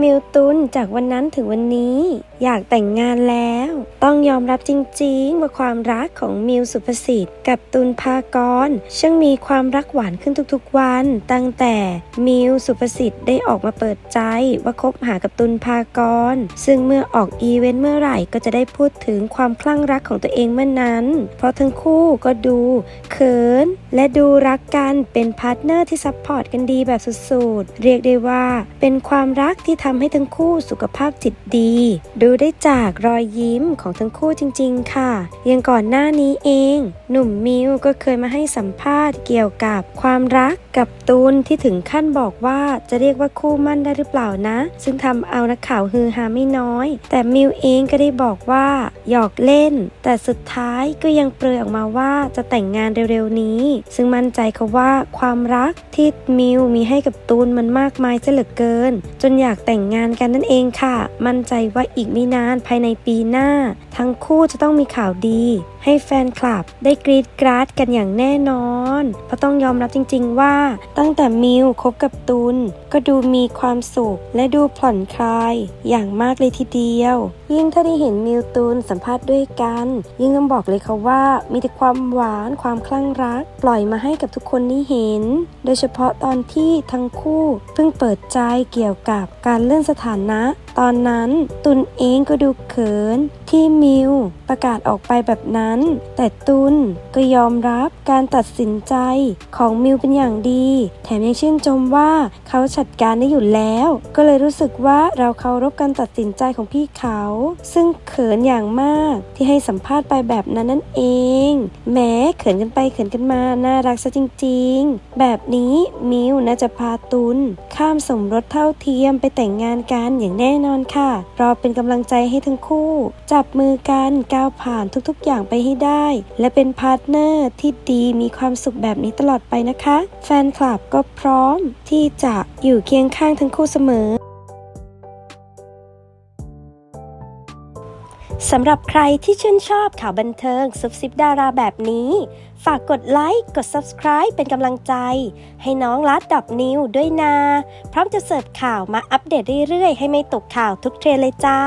มิวตุนจากวันนั้นถึงวันนี้ อยากแต่งงานแล้ว ต้องยอมรับจริงๆ ว่าความรักของมิวสุภสิทธิ์กับตุนภากรช่างมีความรักหวานขึ้นทุกๆวัน ตั้งแต่มิวสุภสิทธิ์ได้ออกมาเปิดใจว่าคบหากับตุนภากร ซึ่งเมื่อออกอีเวนต์เมื่อไหร่ก็จะได้พูดถึงความคลั่งรักของตัวเองเมื่อนั้น เพราะทั้งคู่ก็ดูเขิน และดูรักกันเป็นพาร์ทเนอร์ที่ซัพพอร์ตกันดีแบบสุดๆ เรียกได้ว่าเป็นความรักที่ทำให้ทั้งคู่สุขภาพจิตดี ดูได้จากรอยยิ้มของทั้งคู่จริง ๆ ค่ะ ยังก่อนหน้านี้เอง หนุ่มมิวก็เคยมาให้สัมภาษณ์เกี่ยวกับความรักกับตูนที่ถึงขั้นบอกว่าจะเรียกว่าคู่มั่นได้หรือเปล่านะ ซึ่งทำเอานักข่าวฮือฮาไม่น้อย แต่มิวเองก็ได้บอกว่า หยอกเล่น แต่สุดท้ายก็ยังเปรยออกมาว่าจะแต่งงานเร็วๆนี้ ซึ่งมั่นใจเขาว่าความรักที่มิวมีให้กับตูนมันมากมายซะเหลือเกิน จนอยากแต่งงานกันนั่นเองค่ะ มั่นใจว่าอีกไม่นานภายในปีหน้า ทั้งคู่จะต้องมีข่าวดี ให้แฟนคลับได้กรีดกราดกันอย่างแน่นอน เพราะต้องยอมรับจริงๆว่า ตั้งแต่มิวคบกับตุลก็ดูมีความสุขและดูผ่อนคลาย อย่างมากเลยทีเดียว ยิ่งถ้าได้เห็นมิวตุลสัมภาษณ์ด้วยกัน ยิ่งต้องบอกเลยค่ะว่า มีแต่ความหวานความคลั่งรัก ปล่อยมาให้กับทุกคนได้เห็น โดยเฉพาะตอนที่ทั้งคู่เพิ่งเปิดใจเกี่ยวกับการเลื่อนสถานะ ตอนนั้นตุนเองก็ดูเขิน ที่มิวประกาศออกไปแบบนั้น แต่ตุนก็ยอมรับการตัดสินใจของมิวเป็นอย่างดี แถมยังชื่นชมว่าเขาจัดการได้อยู่แล้ว ก็เลยรู้สึกว่าเราเคารพการตัดสินใจของพี่เขา ซึ่งเขินอย่างมากที่ให้สัมภาษณ์ไปแบบนั้นนั่นเองแหม้เขินกันไปเขินกันมาน่ารักซะจริง ๆ แบบนี้มิวน่าจะพาตุนข้ามสมรสเท่าเทียมไปแต่งงานกันอย่างแน่นอนค่ะรอเป็นกำลังใจให้ทั้งคู่จัับมือกันก้าวผ่านทุกๆ อย่างไปให้ได้ และเป็นพาร์ทเนอร์ที่ดีมีความสุขแบบนี้ตลอดไปนะคะ แฟนคลับก็พร้อมที่จะอยู่เคียงข้างทั้งคู่เสมอสำหรับใครที่ชื่นชอบข่าวบันเทิงซุบซิบดาราแบบนี้ ฝากกดไลค์ กด Subscribe เป็นกำลังใจ ให้น้องลัดดับนิวด้วยนะพร้อมจะเสิร์ฟข่าวมาอัปเดตเรื่อยๆ ให้ไม่ตกข่าวทุกเทรนเลยจ้า